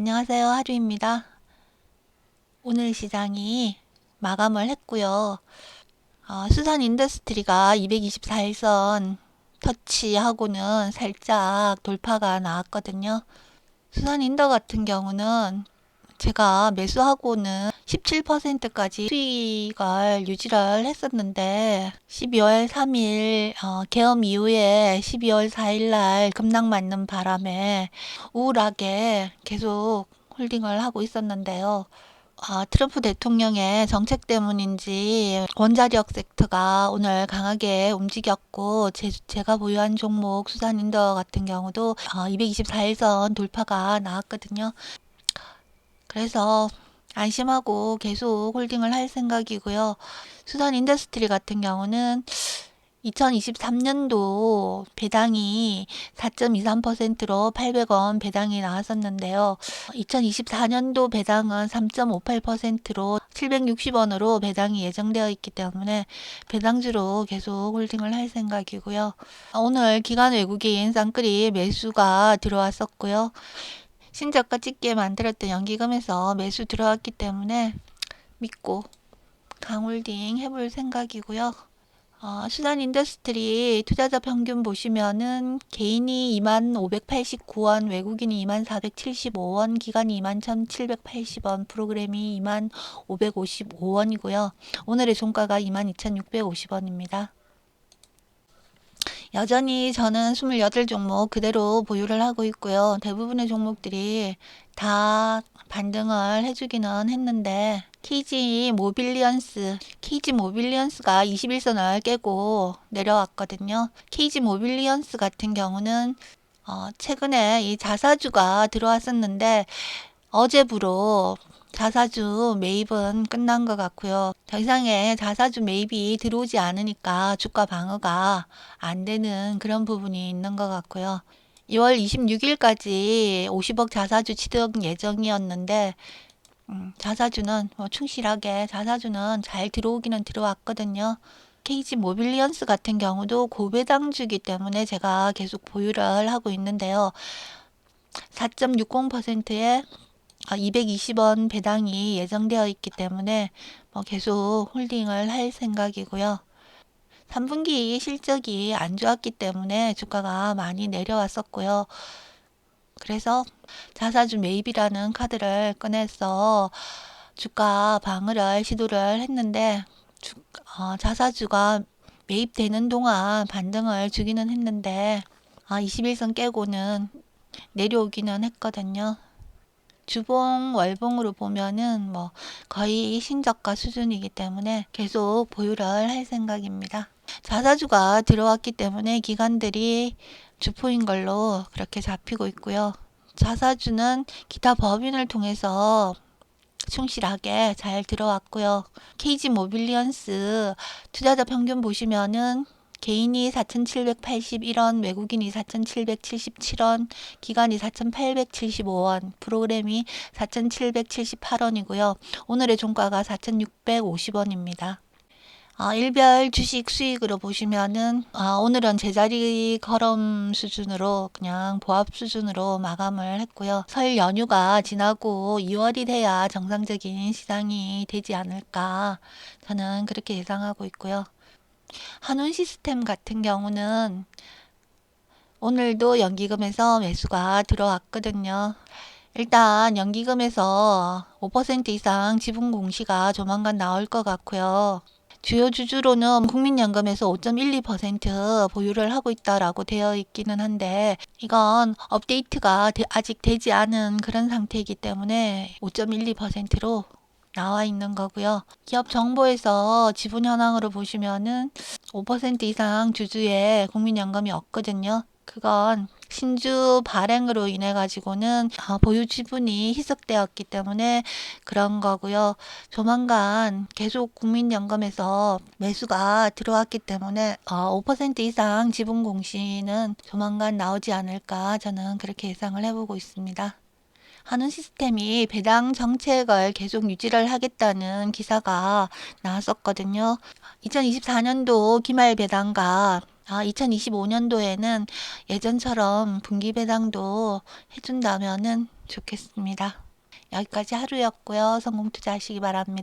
안녕하세요. 하루입니다. 오늘 시장이 마감을 했고요. 어, 수산 인더스트리가 224일선 터치하고는 살짝 돌파가 나왔거든요. 수산 인더 같은 경우는 제가 매수하고는 17%까지 수익을 유지를 했었는데 12월 3일 어, 개엄 이후에 12월 4일 날 급락 맞는 바람에 우울하게 계속 홀딩을 하고 있었는데요. 아, 트럼프 대통령의 정책 때문인지 원자력 섹터가 오늘 강하게 움직였고 제, 제가 보유한 종목 수산인더 같은 경우도 어, 224일선 돌파가 나왔거든요. 그래서 안심하고 계속 홀딩을 할 생각이고요. 수산 인더스트리 같은 경우는 2023년도 배당이 4.23%로 800원 배당이 나왔었는데요. 2024년도 배당은 3.58%로 760원으로 배당이 예정되어 있기 때문에 배당주로 계속 홀딩을 할 생각이고요. 오늘 기관 외국인 쌍끌이 매수가 들어왔었고요. 신저가 찍게 만들었던 연기금에서 매수 들어왔기 때문에 믿고 강홀딩 해볼 생각이고요. 어, 수산 인더스트리 투자자 평균 보시면은 개인이 2589원, 외국인이 2475원, 기관이 21780원, 프로그램이 2555원이고요. 오늘의 종가가 22650원입니다. 여전히 저는 28종목 그대로 보유를 하고 있고요. 대부분의 종목들이 다 반등을 해주기는 했는데 KG 모빌리언스, KG 모빌리언스가 21선을 깨고 내려왔거든요. KG 모빌리언스 같은 경우는 어, 최근에 이 자사주가 들어왔었는데 어제부로 자사주 매입은 끝난 것 같고요. 더 이상의 자사주 매입이 들어오지 않으니까 주가 방어가 안 되는 그런 부분이 있는 것 같고요. 2월 26일까지 50억 자사주 취득 예정이었는데 음, 자사주는 뭐 충실하게 자사주는 잘 들어오기는 들어왔거든요. KG 모빌리언스 같은 경우도 고배당주기 때문에 제가 계속 보유를 하고 있는데요. 4.60%의 220원 배당이 예정되어 있기 때문에 뭐 계속 홀딩을 할 생각이고요. 3분기 실적이 안 좋았기 때문에 주가가 많이 내려왔었고요. 그래서 자사주 매입이라는 카드를 꺼내서 주가 방어를 시도를 했는데 주, 어, 자사주가 매입되는 동안 반등을 주기는 했는데 아, 21선 깨고는 내려오기는 했거든요. 주봉 월봉으로 보면은 뭐 거의 신저가 수준이기 때문에 계속 보유를 할 생각입니다. 자사주가 들어왔기 때문에 기관들이 주포인 걸로 그렇게 잡히고 있고요. 자사주는 기타 법인을 통해서 충실하게 잘 들어왔고요. KG 모빌리언스 투자자 평균 보시면은 개인이 4,781원, 외국인이 4,777원, 기관이 4,875원, 프로그램이 4,778원이고요. 오늘의 종가가 4,650원입니다. 어, 일별 주식 수익으로 보시면은 어, 오늘은 제자리 걸음 수준으로 그냥 보합 수준으로 마감을 했고요. 설 연휴가 지나고 2월이 돼야 정상적인 시장이 되지 않을까 저는 그렇게 예상하고 있고요. 한운 시스템 같은 경우는 오늘도 연기금에서 매수가 들어왔거든요. 일단 연기금에서 5% 이상 지분 공시가 조만간 나올 것 같고요. 주요 주주로는 국민연금에서 5.12% 보유를 하고 있다라고 되어 있기는 한데 이건 업데이트가 아직 되지 않은 그런 상태이기 때문에 5.12%로 나와 있는 거고요. 기업 정보에서 지분 현황으로 보시면은 5% 이상 주주의 국민연금이 없거든요. 그건 신주 발행으로 인해 가지고는 아, 보유 지분이 희석되었기 때문에 그런 거고요. 조만간 계속 국민연금에서 매수가 들어왔기 때문에 5% 어, 이상 지분 공시는 조만간 나오지 않을까 저는 그렇게 예상을 해보고 있습니다. 하는 시스템이 배당 정책을 계속 유지를 하겠다는 기사가 나왔었거든요. 2024년도 기말 배당과 아, 2025년도에는 예전처럼 분기 배당도 해준다면은 좋겠습니다. 여기까지 하루였고요. 성공 투자하시기 바랍니다.